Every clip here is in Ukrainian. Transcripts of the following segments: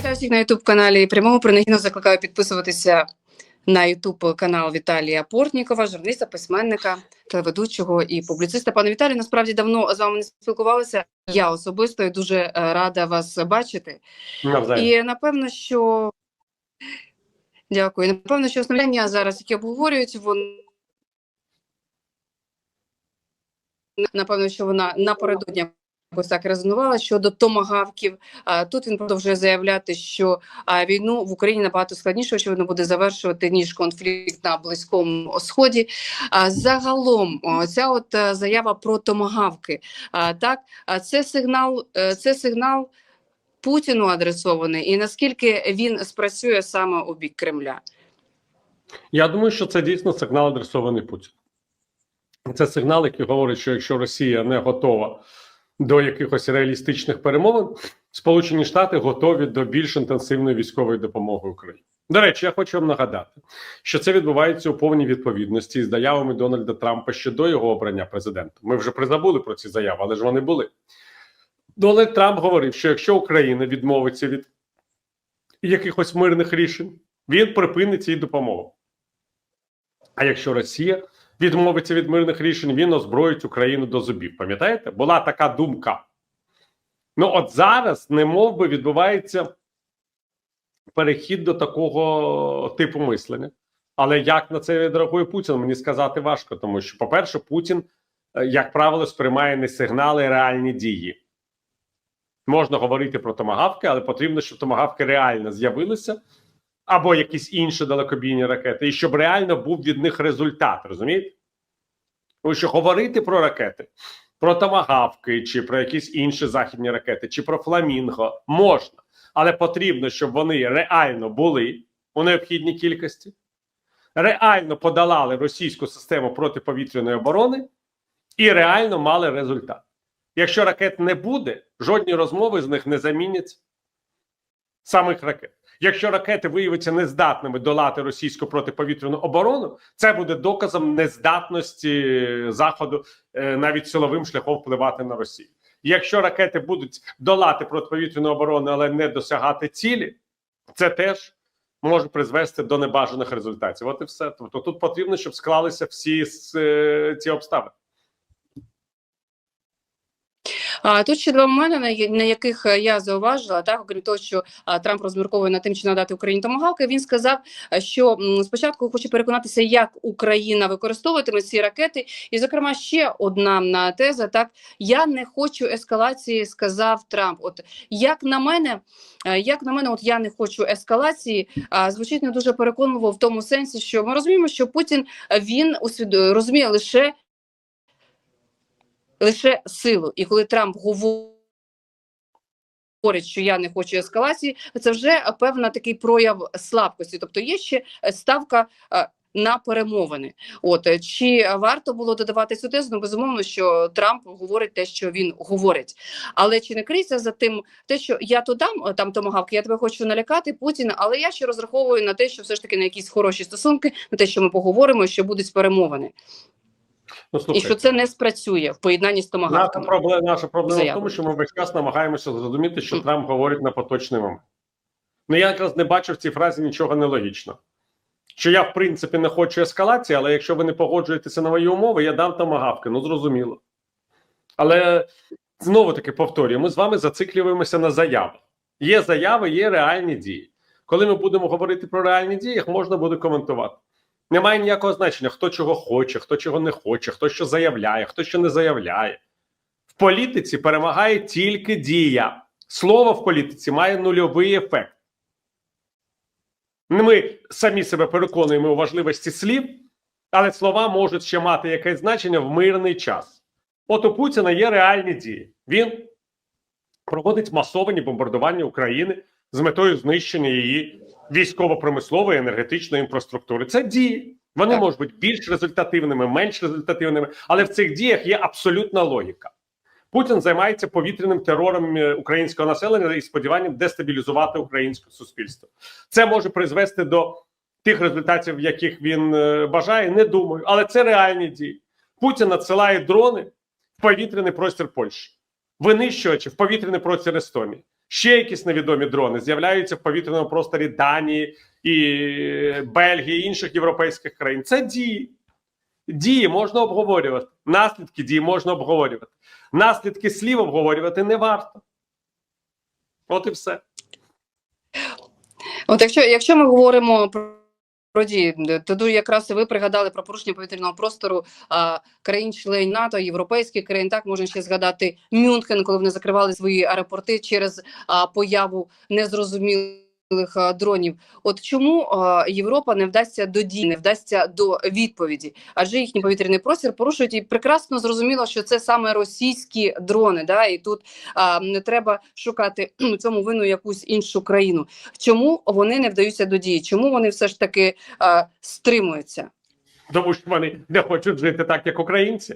Вітаю всіх на Ютуб каналі прямого принагідно закликаю підписуватися на Ютуб канал Віталія Портнікова, журналіста, письменника, телеведучого і публіциста. Пане Віталію, насправді давно з вами не спілкувалася. Я особисто і дуже е, рада вас бачити. Навзаєм. І напевно, що дякую. Напевно, що основні зараз, які обговорюють, вони напевно, що вона напередодні якось так резонувала щодо томагавків. Тут він продовжує заявляти, що війну в Україні набагато складніше, очевидно, буде завершувати ніж конфлікт на близькому сході. Загалом, ця от е, заява про томагавки, так це сигнал, е, це сигнал Путіну адресований, і наскільки він спрацює саме у бік Кремля. Я думаю, що це дійсно сигнал адресований Путіну. Це сигнал, який говорить, що якщо Росія не готова до якихось реалістичних перемовин, Сполучені Штати готові до більш інтенсивної військової допомоги Україні. До речі, я хочу вам нагадати, що це відбувається у повній відповідності з заявами Дональда Трампа ще до його обрання президентом. Ми вже призабули про ці заяви, але ж вони були. Дональд Трамп говорив, що якщо Україна відмовиться від якихось мирних рішень, він припинить їй допомогу. А якщо Росія відмовиться від мирних рішень, він озброїть Україну до зубів. Пам'ятаєте? Була така думка. Ну, от зараз, не би, відбувається перехід до такого типу мислення. Але як на це відреагує Путін, мені сказати важко, тому що, по-перше, Путін, е, як правило, сприймає не сигнали, а реальні дії. Можна говорити про томагавки, але потрібно, щоб томагавки реально з'явилися, або якісь інші далекобійні ракети, і щоб реально був від них результат, розумієте? Тому що говорити про ракети, про томагавки, чи про якісь інші західні ракети, чи про фламінго можна, але потрібно, щоб вони реально були у необхідній кількості, реально подолали російську систему протиповітряної оборони і реально мали результат. Якщо ракет не буде, жодні розмови з них не замінять самих ракет. Якщо ракети виявляться нездатними долати російську протиповітряну оборону, це буде доказом нездатності Заходу е, навіть силовим шляхом впливати на Росію. Якщо ракети будуть долати протиповітряну оборону, але не досягати цілі, це теж може призвести до небажаних результатів. От і все. Тобто тут потрібно, щоб склалися всі е, ці обставини. А тут ще два моменти, на яких е, я зауважила, так окрім того, що Трамп розмірковує над тим, чи надати Україні томагавки. Він сказав, е, що спочатку хоче переконатися, як Україна використовуватиме ці ракети. І, зокрема, ще одна теза: так я не хочу ескалації, сказав Трамп. От як на мене, е, як на мене, от я не хочу ескалації. Звучить не дуже переконливо в тому сенсі, що ми розуміємо, що Путін він усвід... розуміє лише лише силу. І коли Трамп говорить, що я не хочу ескалації, це вже певна такий прояв слабкості. Тобто є ще е, ставка. е, На перемовини, от е, чи варто було додавати цю тезу? Ну, безумовно, що Трамп говорить те, що він говорить, але чи не криється за тим, те, що я то дам там томагавки, я тебе хочу налякати Путіна, але я ще розраховую на те, що все ж таки на якісь хороші стосунки, на те, що ми поговоримо, що будуть перемовини, Ну, і що це не спрацює в поєднанні з Наша томагавками. проблема, наша проблема в тому, що ми весь час намагаємося зрозуміти, що Мгм. Трамп говорить на поточний момент. Ну я якраз не бачу в цій фразі нічого нелогічного. Що я, в принципі, не хочу ескалації, але якщо ви не погоджуєтеся на мої умови, я дам томагавки. Ну зрозуміло. Але знову таки повторюю, ми з вами зациклюємося на заявах. Є заяви, є реальні дії. Коли ми будемо говорити про реальні дії, їх можна буде коментувати. Немає ніякого значення, хто чого хоче, хто чого не хоче, хто що заявляє, хто що не заявляє. В політиці перемагає тільки дія. Слово в політиці має нульовий ефект. Ми самі себе переконуємо у важливості слів, але слова можуть ще мати якесь значення в мирний час. От у Путіна є реальні дії. Він проводить масовані бомбардування України з метою знищення її військово-промислової енергетичної інфраструктури. Це дії. Вони Так. можуть бути більш результативними, менш результативними, але в цих діях є абсолютна логіка. Путін займається повітряним терором е, українського населення і сподіванням дестабілізувати українське суспільство. Це може призвести до тих результатів, яких він е, бажає. Не думаю, але це реальні дії. Путін надсилає дрони в повітряний простір Польщі, винищувачі в повітряний простір Естонії. Ще якісь невідомі дрони з'являються в повітряному просторі Данії і Бельгії, і інших європейських країн. Це дії. Дії можна обговорювати. Наслідки дії можна обговорювати. Наслідки слів обговорювати не варто. От і все. От якщо, якщо ми говоримо про. Про тоді якраз ви пригадали про порушення повітряного простору а, країн-членів НАТО, європейських країн. Так можна ще згадати Мюнхен, коли вони закривали свої аеропорти через а, появу незрозумілих дронів. От чому а, Європа не вдасться до дій, не вдасться до відповіді? Адже їхній повітряний простір порушують і прекрасно зрозуміло, що це саме російські дрони. Да, і тут а, не треба шукати у цьому вину якусь іншу країну. Чому вони не вдаються до дії? Чому вони все ж таки а, стримуються? Тому що вони не хочуть жити так, як українці.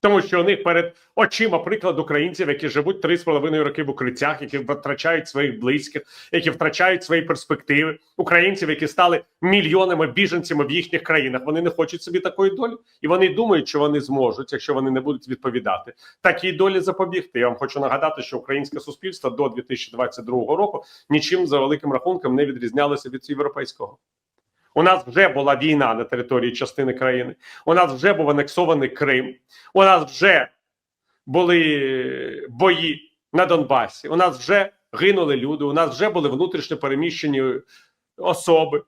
Тому що у них перед очима приклад українців, які живуть три з половиною роки в укриттях, які втрачають своїх близьких, які втрачають свої перспективи. Українців, які стали мільйонами біженцями в їхніх країнах. Вони не хочуть собі такої долі, і вони думають, що вони зможуть, якщо вони не будуть відповідати, такій долі запобігти. Я вам хочу нагадати, що українське суспільство до 2022 року нічим за великим рахунком не відрізнялося від європейського. У нас вже була війна на території частини країни. У нас вже був анексований Крим. У нас вже були бої на Донбасі. У нас вже гинули люди. У нас вже були внутрішньо переміщені особи.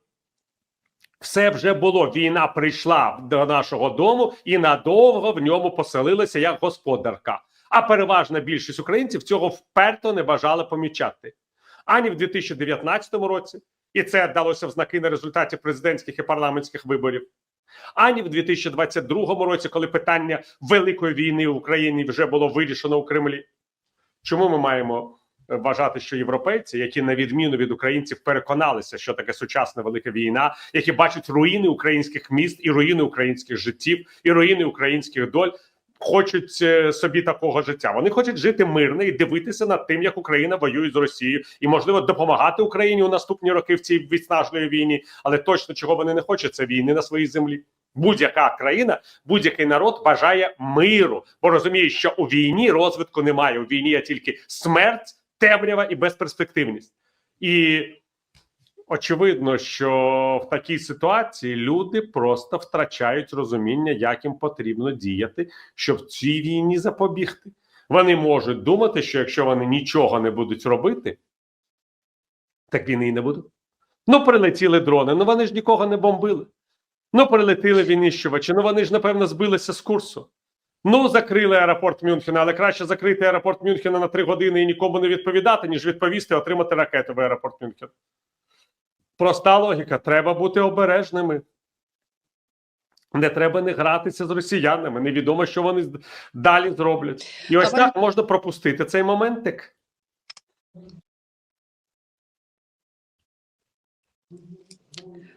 Все вже було. Війна прийшла до нашого дому і надовго в ньому поселилася як господарка. А переважна більшість українців цього вперто не бажала помічати ані в 2019 році, і це далося в знаки на результаті президентських і парламентських виборів. Ані в 2022 році, коли питання великої війни в Україні вже було вирішено у Кремлі. Чому ми маємо е, вважати, що європейці, які на відміну від українців переконалися, що таке сучасна велика війна, які бачать руїни українських міст і руїни українських життів, і руїни українських доль, хочуть е, собі такого життя. Вони хочуть жити мирно і дивитися над тим, як Україна воює з Росією, і можливо допомагати Україні у наступні роки в цій відснажної війні. Але точно чого вони не хочуть, це війни на своїй землі. Будь-яка країна, будь-який народ бажає миру, бо розуміє, що у війні розвитку немає. У війні є тільки смерть, темрява і безперспективність. І очевидно, що в такій ситуації люди просто втрачають розуміння, як їм потрібно діяти, щоб цій війні запобігти. Вони можуть думати, що якщо вони нічого не будуть робити, так війни і не буде. Ну, прилетіли дрони, ну вони ж нікого не бомбили. Ну, прилетіли винищувачі, ну вони ж, напевно, збилися з курсу. Ну, закрили аеропорт Мюнхена, але краще закрити аеропорт Мюнхена на три години і нікому не відповідати, ніж відповісти, отримати ракету в аеропорт Мюнхена. Проста логіка. Треба бути обережними. Не треба не гратися з росіянами. Невідомо, що вони далі зроблять. І ось А ви- так можна пропустити цей моментик.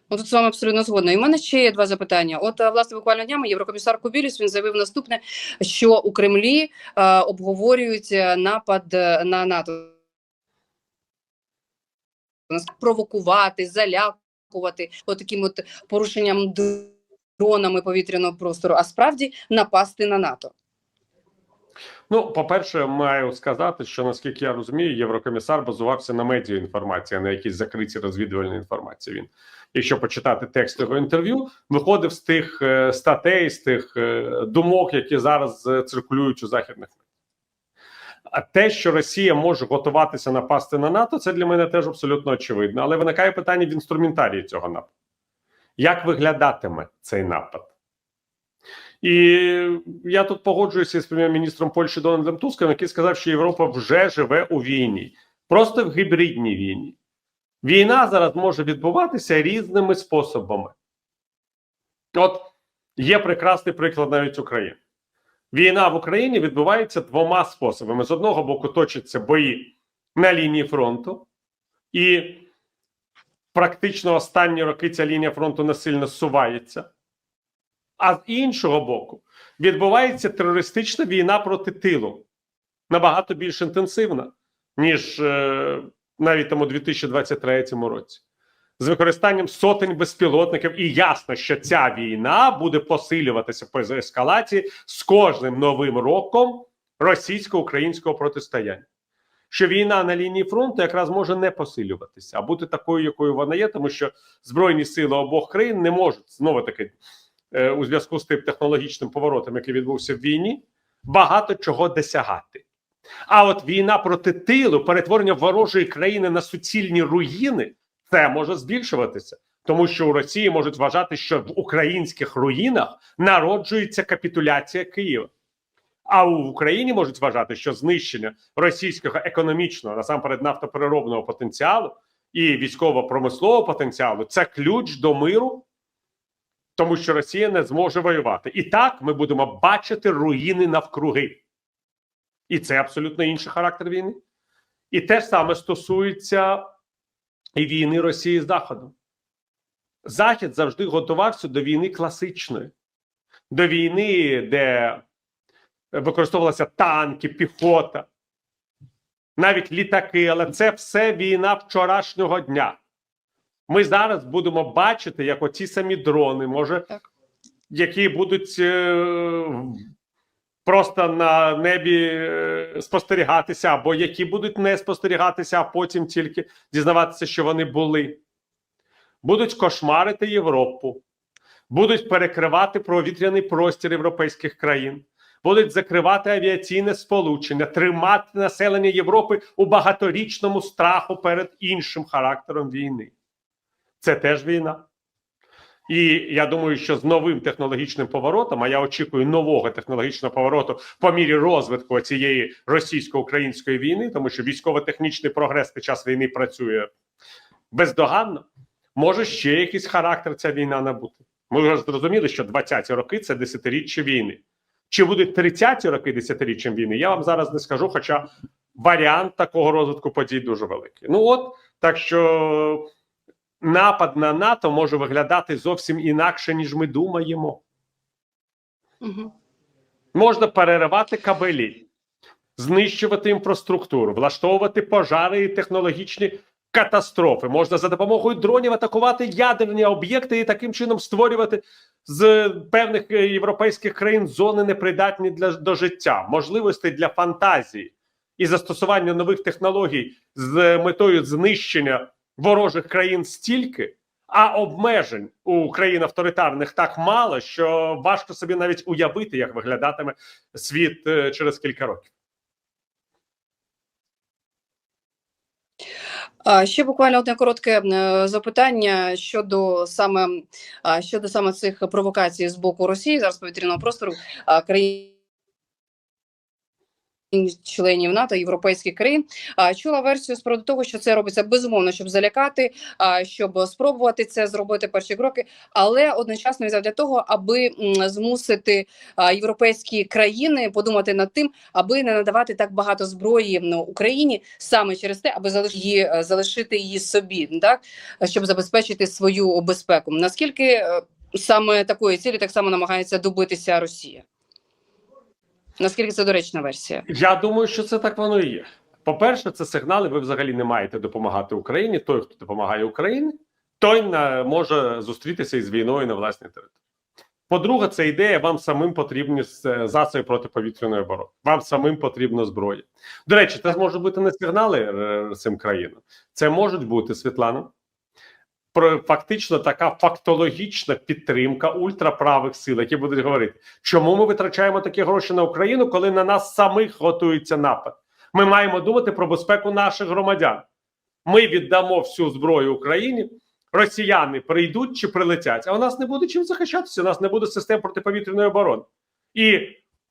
Тут з вами абсолютно згодна. І в мене ще є два запитання. От, е, власне, буквально днями єврокомісар Кубіліс він заявив наступне, що у Кремлі е, обговорюють е, напад е, на НАТО. Провокувати, залякувати от от порушенням дронами повітряного простору, а справді напасти на НАТО. Ну, по-перше, маю сказати, що наскільки я розумію, єврокомісар базувався на медіаінформації, а на якійсь закритій розвідувальній інформації. Він, якщо почитати текст його інтерв'ю, виходив з тих е, статей, з тих е, думок, які зараз е, циркулюють у західних. А те, що Росія може готуватися напасти на НАТО, це для мене теж абсолютно очевидно. Але виникає питання в інструментарії цього нападу. Як виглядатиме цей напад? І я тут погоджуюся з прем'єр-міністром Польщі Дональдом Туском, який сказав, що Європа вже живе у війні, просто в гібридній війні. Війна зараз може відбуватися різними способами. От є прекрасний приклад навіть України. Війна в Україні відбувається двома способами: з одного боку, точаться бої на лінії фронту, і практично останні роки ця лінія фронту насильно зсувається. А з іншого боку, відбувається терористична війна проти тилу. Набагато більш інтенсивна, ніж е, навіть там у 2023 році, з використанням сотень безпілотників. І ясно, що ця війна буде посилюватися по ескалації з кожним новим роком російсько-українського протистояння. що війна на лінії фронту якраз може не посилюватися, а бути такою, якою вона є, тому що збройні сили обох країн не можуть знову таки е, у зв'язку з тим технологічним поворотом, який відбувся в війні, багато чого досягати. А от війна проти тилу, перетворення ворожої країни на суцільні руїни, це може збільшуватися, тому що у Росії можуть вважати, що в українських руїнах народжується капітуляція Києва. А в Україні можуть вважати, що знищення російського економічного, насамперед нафтопереробного потенціалу і військово-промислового потенціалу це ключ до миру, тому що Росія не зможе воювати. І так ми будемо бачити руїни навкруги. І це абсолютно інший характер війни. І те ж саме стосується і війни Росії з Заходом. Захід завжди готувався до війни класичної, до війни, де використовувалися танки, піхота, навіть літаки, але це все війна вчорашнього дня. Ми зараз будемо бачити, як оці самі дрони, може, Так. які будуть е, просто на небі е, спостерігатися, або які будуть не спостерігатися, а потім тільки дізнаватися, що вони були. Будуть кошмарити Європу, будуть перекривати провітряний простір європейських країн, будуть закривати авіаційне сполучення, тримати населення Європи у багаторічному страху перед іншим характером війни. Це теж війна. І я думаю, що з новим технологічним поворотом, а я очікую нового технологічного повороту по мірі розвитку цієї російсько-української війни, тому що військово-технічний прогрес під час війни працює бездоганно. Може ще якийсь характер ця війна набути. Ми вже зрозуміли, що 20-ті роки це десятиріччя війни. Чи будуть 30-ті роки десятиріччям війни? Я вам зараз не скажу, хоча варіант такого розвитку подій дуже великий. Ну от так що напад на НАТО може виглядати зовсім інакше, ніж ми думаємо. Угу. Можна переривати кабелі, знищувати інфраструктуру, влаштовувати пожари і технологічні катастрофи. Можна за допомогою дронів атакувати ядерні об'єкти і таким чином створювати з певних е, європейських країн зони непридатні для до життя, можливостей для фантазії і застосування нових технологій з метою знищення ворожих країн стільки. А обмежень у країн авторитарних так мало, що важко собі навіть уявити, як виглядатиме світ е, через кілька років. Ще буквально одне коротке е, запитання щодо саме щодо саме цих провокацій з боку Росії зараз повітряного простору країн. Членів НАТО європейських країн чула версію з приводу того, що це робиться безумовно, щоб залякати, щоб спробувати це зробити перші кроки, але одночасно і задля того, аби змусити європейські країни подумати над тим, аби не надавати так багато зброї ну, Україні саме через те, аби її е, залишити її собі, так щоб забезпечити свою безпеку. Наскільки е, саме такої цілі так само намагається добитися Росія? Наскільки це доречна версія? Я думаю, що це так воно і є. По-перше, це сигнали. Ви взагалі не маєте допомагати Україні. Той, хто допомагає Україні, той не може зустрітися із війною на власній території. По-друге, це ідея. Вам самим потрібні засоби протиповітряної оборони. Вам самим потрібна зброя. До речі, це можуть бути не сигнали е, цим країнам. Це можуть бути Світлана. Фактично така фактологічна підтримка ультраправих сил, які будуть говорити, чому ми витрачаємо такі гроші на Україну, коли на нас самих готується напад. Ми маємо думати про безпеку наших громадян. Ми віддамо всю зброю Україні. Росіяни прийдуть чи прилетять, а у нас не буде чим захищатися. У нас не буде систем протиповітряної оборони. І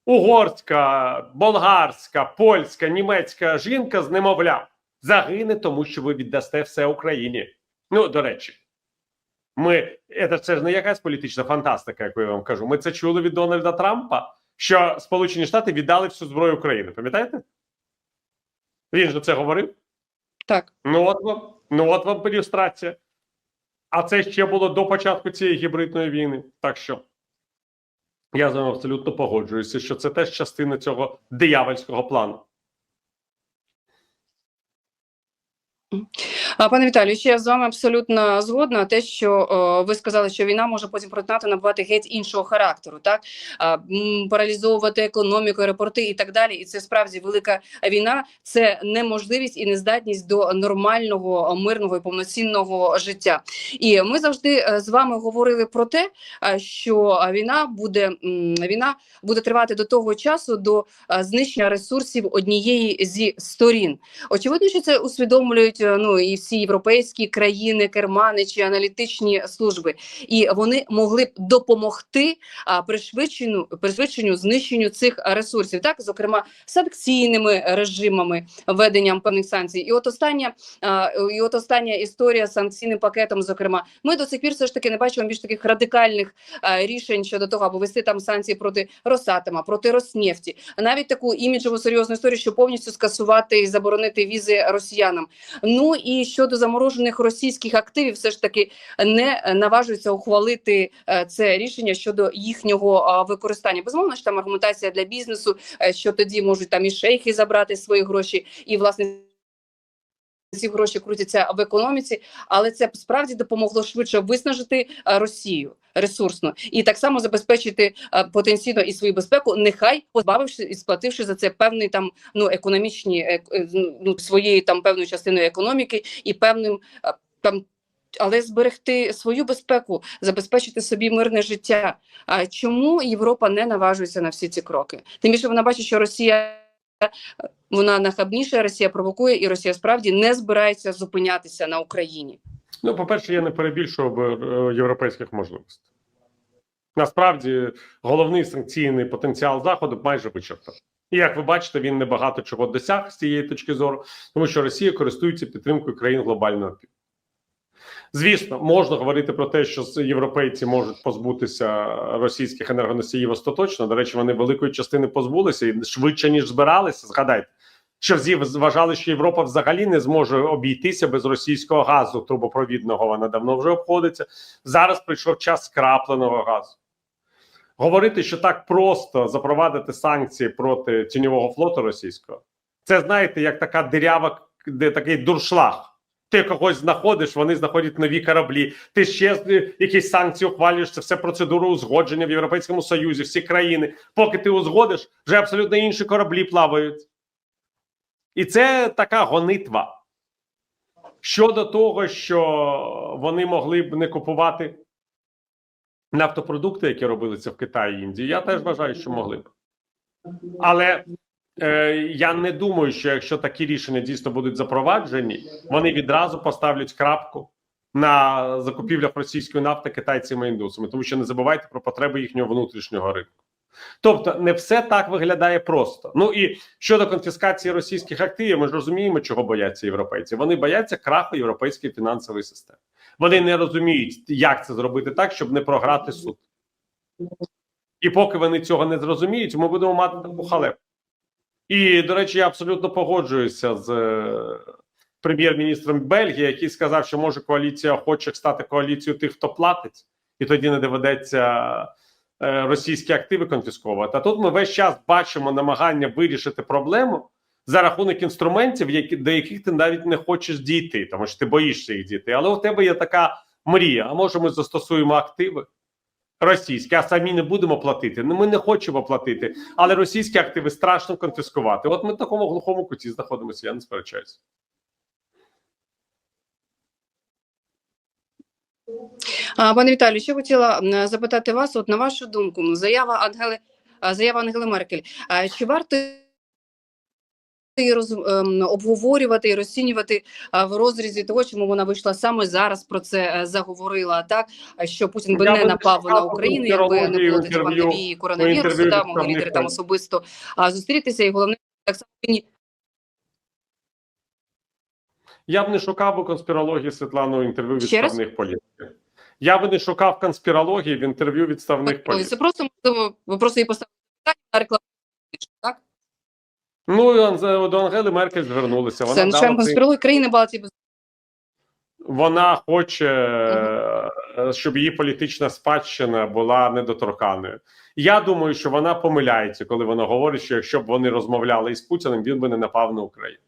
угорська, болгарська, польська, німецька жінка з немовлям загине, тому що ви віддасте все Україні. Ну, до речі, ми це, це ж не якась політична фантастика, яку я вам кажу. Ми це чули від Дональда Трампа, що Сполучені Штати віддали всю зброю України. Пам'ятаєте? Він же це говорив. Так. Ну от вам, ну от вам ілюстрація. А це ще було до початку цієї гібридної війни. Так що я з вами абсолютно погоджуюся, що це теж частина цього диявольського плану. А, Пане Віталію, ще я з вами абсолютно згодна. Те, що о, ви сказали, що війна може потім проти НАТО набувати геть іншого характеру, так а, м, паралізовувати економіку, аеропорти і так далі. І це справді велика війна. Це неможливість і нездатність до нормального, мирного і повноцінного життя. І ми завжди е, з вами говорили про те, що війна буде війна буде тривати до того часу до знищення ресурсів однієї зі сторін. Очевидно, що це усвідомлюють ну і всі європейські країни, керманичі, аналітичні служби, і вони могли б допомогти пришвидшенню пришвидшенню знищенню цих ресурсів, так зокрема санкційними режимами введенням певних санкцій. І от остання і от остання історія з санкційним пакетом. Зокрема, ми до сих пір все ж таки не бачимо більш таких радикальних рішень щодо того, аби вести там санкції проти Росатома, проти Роснефті, навіть таку іміджову серйозну історію, що повністю скасувати і заборонити візи росіянам. Ну і щодо заморожених російських активів, все ж таки не наважуються ухвалити е, це рішення щодо їхнього використання. Безумовно, що там аргументація для бізнесу, е, що тоді можуть там і шейхи забрати свої гроші, і власне. Ці гроші крутяться в економіці, але це справді допомогло швидше виснажити е, Росію ресурсно і так само забезпечити е, потенційно і свою безпеку, нехай позбавивши і сплативши за це певний там ну економічні е, е, ну своєю там певною частиною економіки і певним там. Але зберегти свою безпеку, забезпечити собі мирне життя. А чому Європа не наважується на всі ці кроки? Тим більше вона бачить, що Росія вона нахабніша, Росія провокує, і Росія справді не збирається зупинятися на Україні. Ну, по-перше, я не перебільшував е, європейських можливостей. Насправді, головний санкційний потенціал Заходу майже вичерпав. І як ви бачите, він небагато чого досяг з цієї точки зору, тому що Росія користується підтримкою країн глобального півдня. Звісно, можна говорити про те, що європейці можуть позбутися російських енергоносіїв остаточно. До речі, вони великої частини позбулися і швидше ніж збиралися. Згадайте, що вважали, що Європа взагалі не зможе обійтися без російського газу трубопровідного. Вона давно вже обходиться. Зараз прийшов час скрапленого газу. Говорити, що так просто запровадити санкції проти тіньового флоту російського, це знаєте, як така дирява, де такий дуршлаг. Ти когось знаходиш, вони знаходять нові кораблі. Ти ще е, якісь санкції ухвалюєш. Це все процедура узгодження в Європейському Союзі, всі країни. Поки ти узгодиш, вже абсолютно інші кораблі плавають. І це така гонитва. Щодо того, що вони могли б не купувати нафтопродукти, які робилися в Китаї і Індії, я теж вважаю, що могли б. Але е, я не думаю, що якщо такі рішення дійсно будуть запроваджені, вони відразу поставлять крапку на закупівлях російської нафти китайцями індусами, тому що не забувайте про потреби їхнього внутрішнього ринку. Тобто не все так виглядає просто. Ну і щодо конфіскації російських активів, ми ж розуміємо, чого бояться європейці. Вони бояться краху європейської фінансової системи. Вони не розуміють, як це зробити так, щоб не програти суд. І поки вони цього не зрозуміють, ми будемо мати таку халепу. І, до речі, я абсолютно погоджуюся з е, прем'єр-міністром Бельгії, який сказав, що може коаліція охочих стати коаліцією тих, хто платить, і тоді не доведеться е, російські активи конфісковувати. А тут ми весь час бачимо намагання вирішити проблему за рахунок інструментів, які, до яких ти навіть не хочеш дійти, тому що ти боїшся їх дійти. Але у тебе є така мрія. А може, ми застосуємо активи російські, а самі не будемо платити. Ну, ми не хочемо платити, але російські активи страшно конфіскувати. От ми в такому глухому куті знаходимося, я не сперечаюся. Пане Віталію, ще хотіла запитати вас, от на вашу думку, заява Ангели, заява Ангели Меркель. Чи варто її роз, ем, обговорювати і розцінювати а, в розрізі того, чому вона вийшла саме зараз про це е, заговорила, так що Путін би Я не напав на Україну, якби не було інтерв'ю, пандемії коронавірусу, да, могли лідери там особисто а, зустрітися, і головне так само Я б не шукав би конспірології Світлану в інтерв'ю відставних політиків. Я би не шукав конспірології в інтерв'ю відставних політиків. це просто можливо, ви просто її поставили питання на рекламу, так? Ну до Ангели Меркель звернулися. Вона Це дала конспірології країни Балтії без Вона хоче, е, щоб її політична спадщина була недоторканою. Я думаю, що вона помиляється, коли вона говорить, що якщо б вони розмовляли із Путіним, він би не напав на Україну.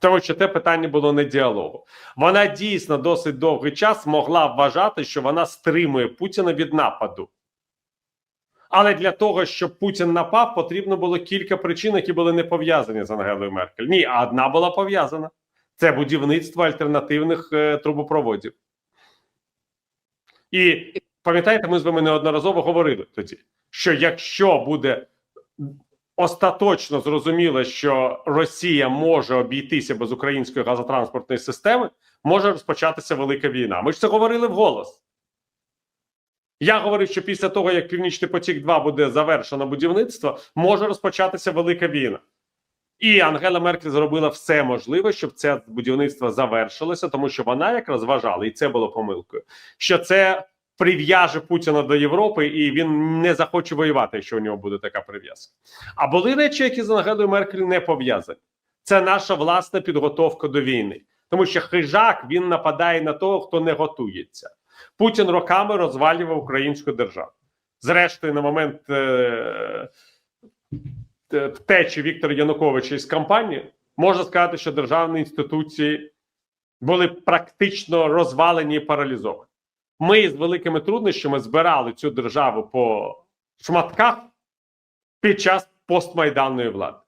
Тому що те питання було не діалогу. Вона дійсно досить довгий час могла вважати, що вона стримує Путіна від нападу. Але для того, щоб Путін напав, потрібно було кілька причин, які були не пов'язані з Ангелою Меркель. Ні, одна була пов'язана: це будівництво альтернативних е, трубопроводів. І пам'ятаєте, ми з вами неодноразово говорили тоді, що якщо буде остаточно зрозуміло, що Росія може обійтися без української газотранспортної системи, може розпочатися велика війна. Ми ж це говорили вголос. Я говорив, що після того, як Північний потік 2 буде завершено будівництво, може розпочатися велика війна. І Ангела Меркель зробила все можливе, щоб це будівництво завершилося, тому що вона якраз вважала, і це було помилкою, що це прив'яже Путіна до Європи, і він не захоче воювати, якщо у нього буде така прив'язка. А були речі, які з Ангелою Меркель не пов'язані. Це наша власна підготовка до війни, тому що хижак він нападає на того, хто не готується. Путін роками розвалював українську державу. Зрештою, на момент е- е, втечі Віктора Януковича із кампанії можна сказати, що державні інституції були практично розвалені і паралізовані. Ми з великими труднощами збирали цю державу по шматках під час постмайданної влади.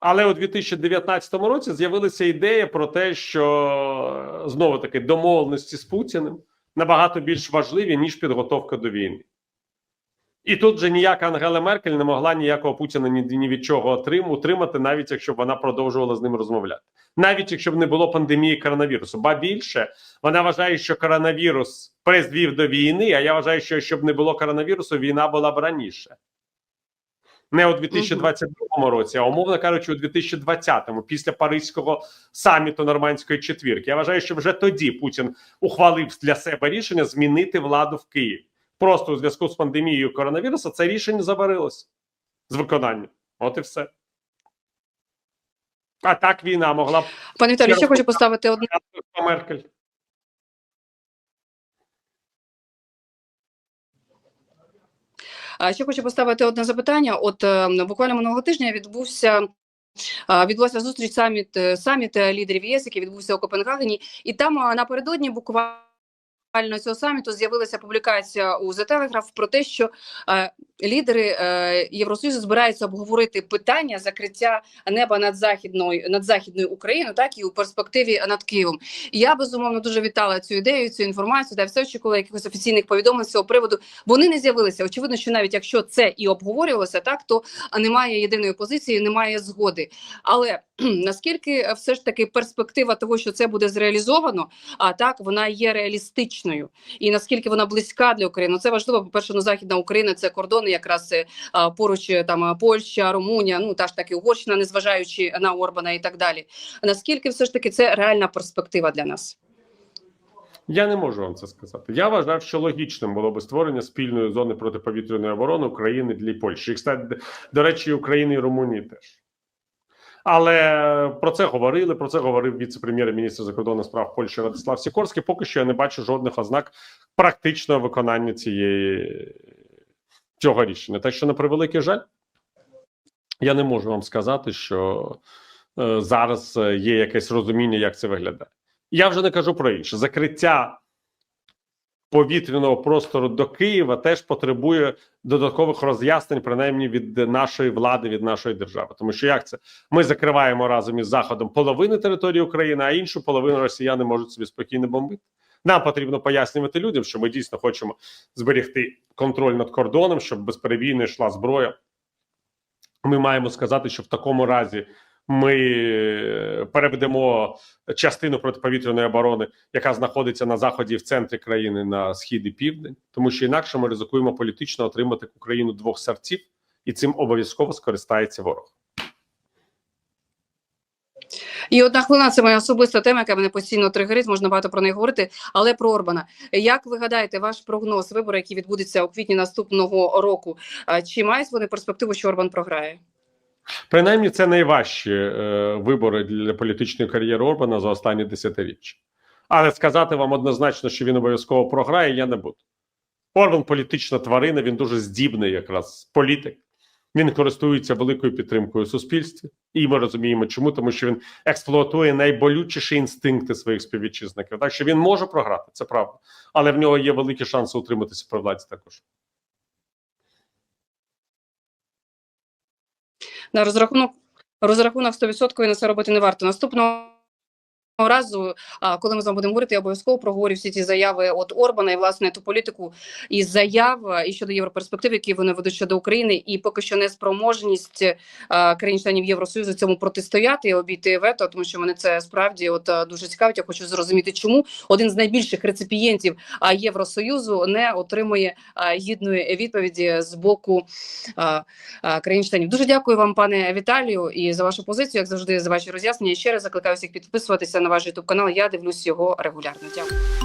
Але у 2019 році з'явилася ідея про те, що знову таки домовленості з Путіним набагато більш важливі, ніж підготовка до війни. І тут же ніяка Ангела Меркель не могла ніякого Путіна ні, ні від чого отрим, утримати, навіть якщо б вона продовжувала з ним розмовляти. Навіть якщо б не було пандемії коронавірусу. Ба більше вона вважає, що коронавірус призвів до війни. А я вважаю, що якщо б не було коронавірусу, війна була б раніше. Не у 2022 році, а умовно кажучи, у 2020-му, після Паризького саміту Нормандської четвірки. Я вважаю, що вже тоді Путін ухвалив для себе рішення змінити владу в Києві. Просто у зв'язку з пандемією коронавірусу це рішення забарилось з виконання. От і все. А так війна могла б Пане Віталію, ще хочу поставити одне. Меркель. Ще хочу поставити одне запитання. От е, буквально минулого тижня відбувся. Відбулася зустріч саміт е, саміт лідерів ЄС, який відбувся у Копенгагені, і там е, напередодні буквально цього саміту з'явилася публікація у The Telegraph про те, що е, лідери е, Євросоюзу збираються обговорити питання закриття неба над західною над західною Україною, так і у перспективі над Києвом. Я безумовно дуже вітала цю ідею, цю інформацію, та все очікувала якихось офіційних повідомлень з цього приводу. Вони не з'явилися. Очевидно, що навіть якщо це і обговорювалося, так то немає єдиної позиції, немає згоди. Але наскільки все ж таки перспектива того, що це буде зреалізовано, а так вона є реалістичною, і наскільки вона близька для України? Ну, це важливо. По перше, ну західна Україна це кордони, якраз е, поруч е, там Польща, Румунія, ну та ж таки Угорщина, незважаючи на Орбана і так далі. Наскільки все ж таки це реальна перспектива для нас? Я не можу вам це сказати. Я вважав, що логічним було би створення спільної зони протиповітряної оборони України для Польщі. Кстати, до речі, України і Румунії теж. Але про це говорили. Про це говорив віце-прем'єр-міністр закордонних справ Польщі Радислав Сікорський. Поки що я не бачу жодних ознак практичного виконання цієї цього рішення. Так що, на превеликий жаль, я не можу вам сказати, що е, зараз е, є якесь розуміння, як це виглядає. Я вже не кажу про інше. Закриття повітряного простору до Києва теж потребує додаткових роз'яснень, принаймні від нашої влади, від нашої держави. Тому що як це ми закриваємо разом із заходом половину території України, а іншу половину росіяни можуть собі спокійно бомбити. Нам потрібно пояснювати людям, що ми дійсно хочемо зберегти контроль над кордоном, щоб безперебійно йшла зброя. Ми маємо сказати, що в такому разі ми е, переведемо частину протиповітряної оборони, яка знаходиться на заході в центрі країни на схід і південь, тому що інакше ми ризикуємо політично отримати Україну двох серців, і цим обов'язково скористається ворог. І одна хвилина це моя особиста тема, яка мене постійно тригерить, можна багато про неї говорити. Але про Орбана. Як ви гадаєте, ваш прогноз вибору, який відбудеться у квітні наступного року, чи мають вони перспективу, що Орбан програє? Принаймні, це найважчі е, вибори для політичної кар'єри Орбана за останні десятиріччя. Але сказати вам однозначно, що він обов'язково програє, я не буду. Орбан політична тварина, він дуже здібний, якраз політик. Він користується великою підтримкою суспільстві, і ми розуміємо, чому тому, що він експлуатує найболючіші інстинкти своїх співвітчизників. Так що він може програти, це правда, але в нього є великі шанси утриматися при владі також. На розрахунок розрахунок 100% на це робити не варто. Наступного разу, коли ми з вами будемо говорити, я обов'язково проговорю всі ті заяви от Орбана і власне ту політику і заяв і щодо європерспектив, які вони ведуть щодо України, і поки що неспроможність країн-членів Євросоюзу цьому протистояти і обійти вето, тому що мене це справді от дуже цікавить. Я хочу зрозуміти, чому один з найбільших реципієнтів Євросоюзу не отримує гідної відповіді з боку країн-членів. Дуже дякую вам, пане Віталію, і за вашу позицію, як завжди, за ваші роз'яснення. Ще раз закликаю всіх підписуватися на ваш youtube канал. Я дивлюсь його регулярно. Дякую.